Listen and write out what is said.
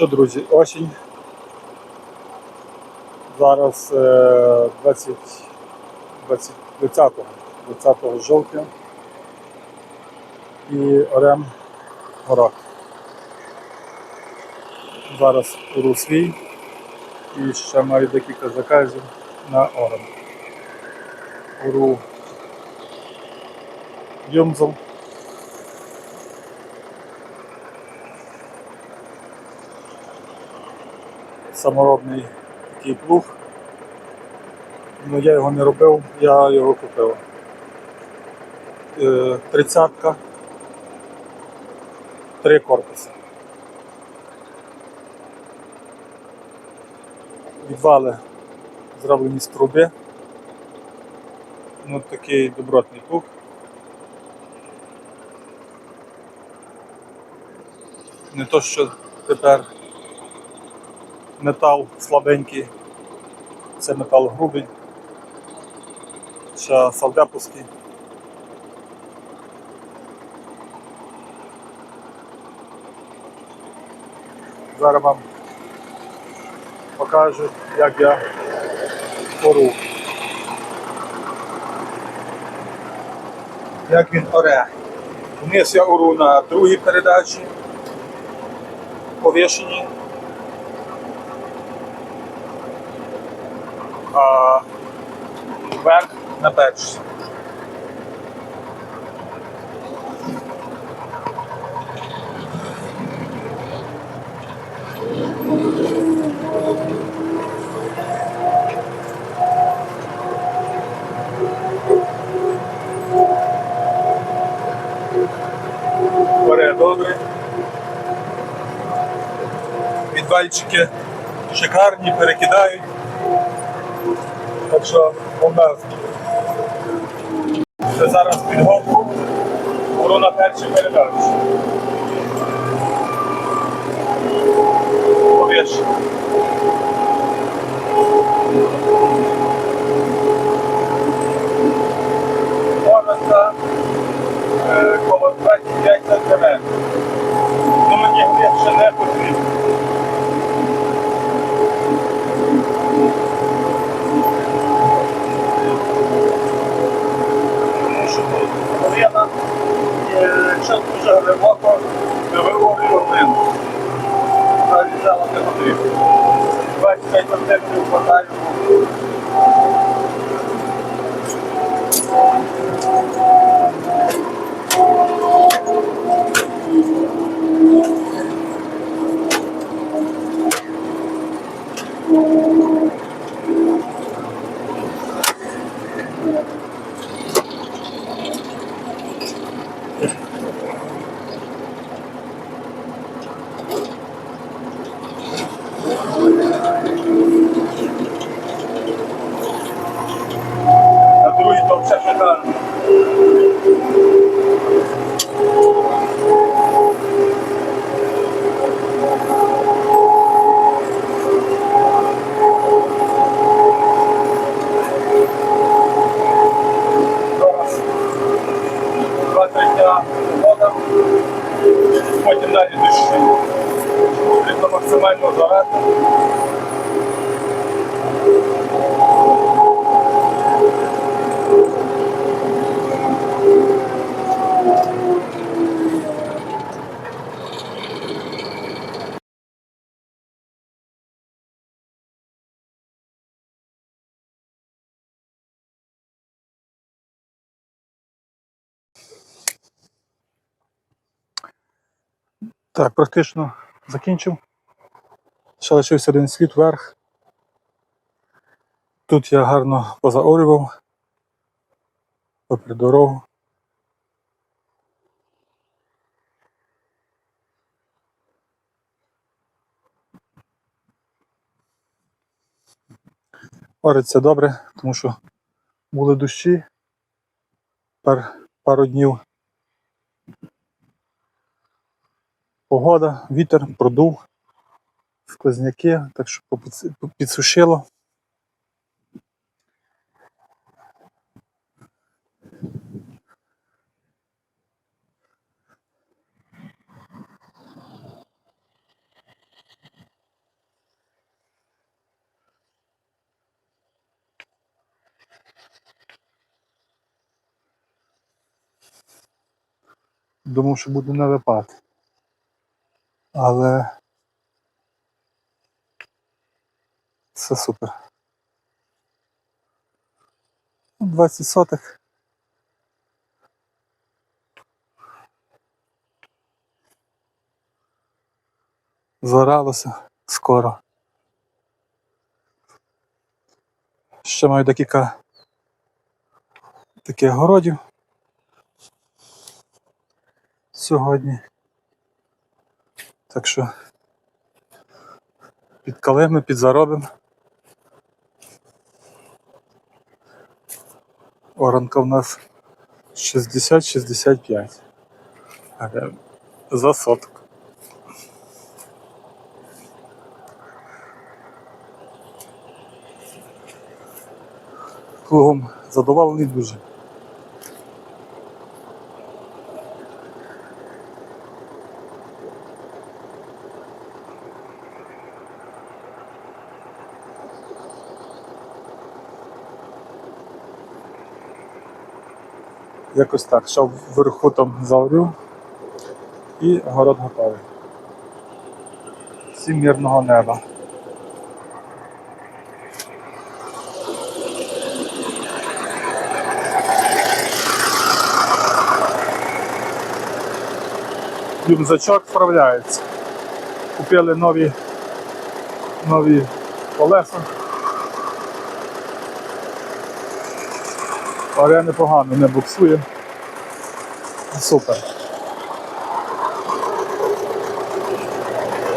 Що, друзі, осінь. Зараз е, 20, 20, 20, 20 жовтня і орем город. Зараз уру свій і ще маю декілька заказів на орем. Уру Юмзел. Саморобний такий плуг. Ну, я його не робив, я його купив. Е, Тридцятка, три корпуси. Відвали зроблені з труби. Ну, такий добротний плуг. Не то, що тепер метал слабенький, це метал грубий, ще салдеповський. Зараз вам покажу, як я пору. Як він оре. Вниз я ору на другій передачі, повішені. а вверх на добре. Підвальчики шикарні, перекидають. Так що вона це зараз підгонку було на першій передачі. Повіш. Можна е, коло 25 см. Ну мені глибше не потрібно. Тому що тут полина, і якщо дуже глибоко, то виловлює глину. Навіть не потрібно. 25 сантиметрів хватає. На другій то все далі дощі. Потрібно максимально зарати. Так, практично закінчив. Ще лишився один слід вверх. Тут я гарно позаорював попри дорогу. Ориться добре, тому що були дощі пар, пару днів. Погода, вітер, продув, сквозняки, так що підсушило. Думав, що буде на випад. Але все супер. 20 сотих. Зоралося скоро. Ще маю декілька таких городів сьогодні. Так що підкалимо, підзаробимо. Оранка в нас 60-65 гривень за сотку. Плугом задоволений дуже. Якось так, що вверху там заорю і город готовий. Всім мирного неба. Рюкзачок справляється. Купили нові, нові колеса. Але непогано, не буксує. Супер.